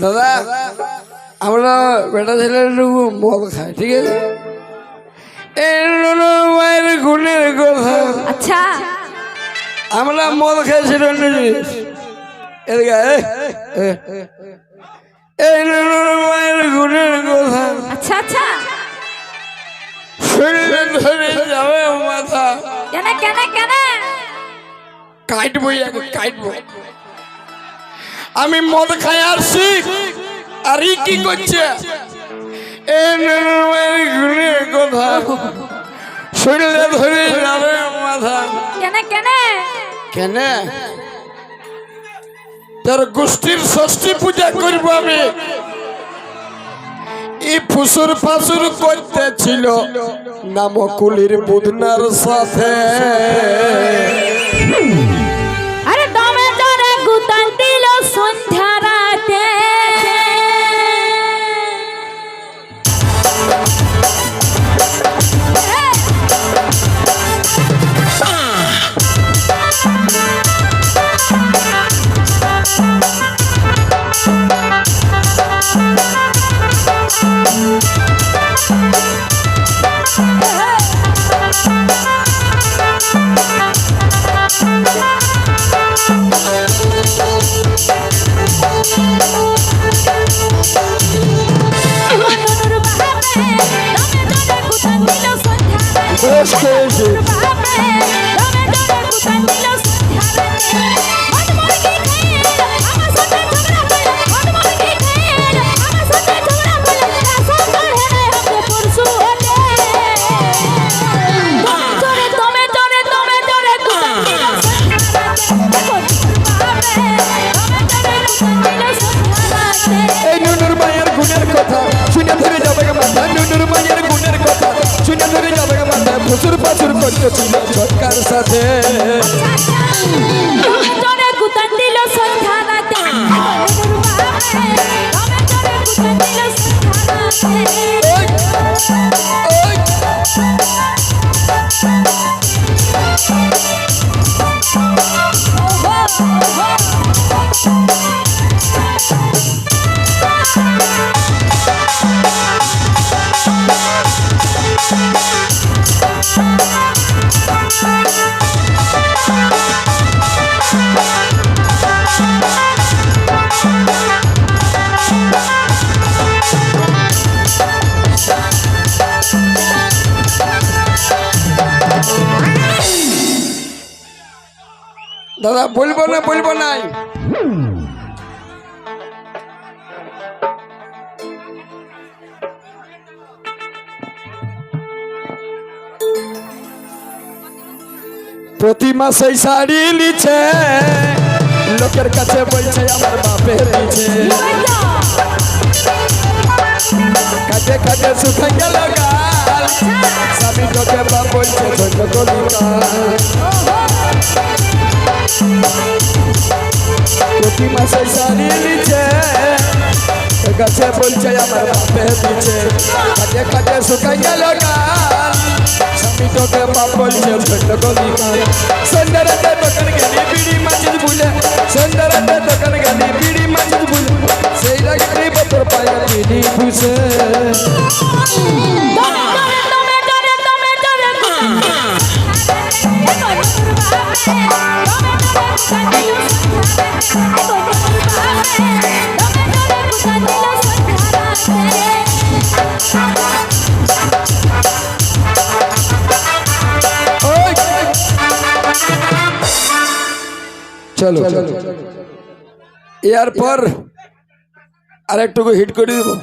দাদা আমরা বেটা ছেলে একটু মদ খাই ঠিক আছে? মায়ের গুণের কথা। আচ্ছা। আমরা মদ জিনিস এই, এই, এই হলো মায়ের গুণের কথা। আচ্ছা আচ্ছা। শরীরে ধরে যাবে মাথা। কেন কেন কেন? কাটবো কাটবো আমি মদ খাই আসছি আর ই কি করছে? কথা। শরীরে ধরে যাবে মাথা। কেন কেন? কেন? তোর গোষ্ঠীর ষষ্ঠী পূজা করব আমি। এই ফুসুর ফাসুর করতেছিল নামকুলির বুধনার সাথে। কথা। শুনে ধরে যাবে মাথা নুনুর মায়ের গুণের কথা। শুনে ধরে যাবে মাথা ফুসুর ফাসুর করতেছিল ছটকার সাথে। জনে দাদা, বলব না, বলব নাই প্রতি মাসে শাড়ি লিছে লোকের কাছে বলছে, আমার বাপের নিচে। কাটে কাটে শুকা গেল গাল। স্বামী তোকে বাপ বলছে, ধন্য কলিকাল প্রতি মাসে শাড়ি নিচে গাছে বলছে আমার বাপে দিচ্ছে কাটে কাটে শুকাই গেল গাল স্বামী তোকে বাপ বলছে ধন্য কলিকাল সন্ধ্যারাতে দোকান গেলি বিড়ি মাছিস বুঝে সন্ধ্যারাতে দোকান গেলি বিড়ি মাছিস বুঝে সেই রাগারি বতর পায়ে বিড়ি বুঝে দমে জনে চলো। এরপর আরেকটুকু হিট করে দেবো।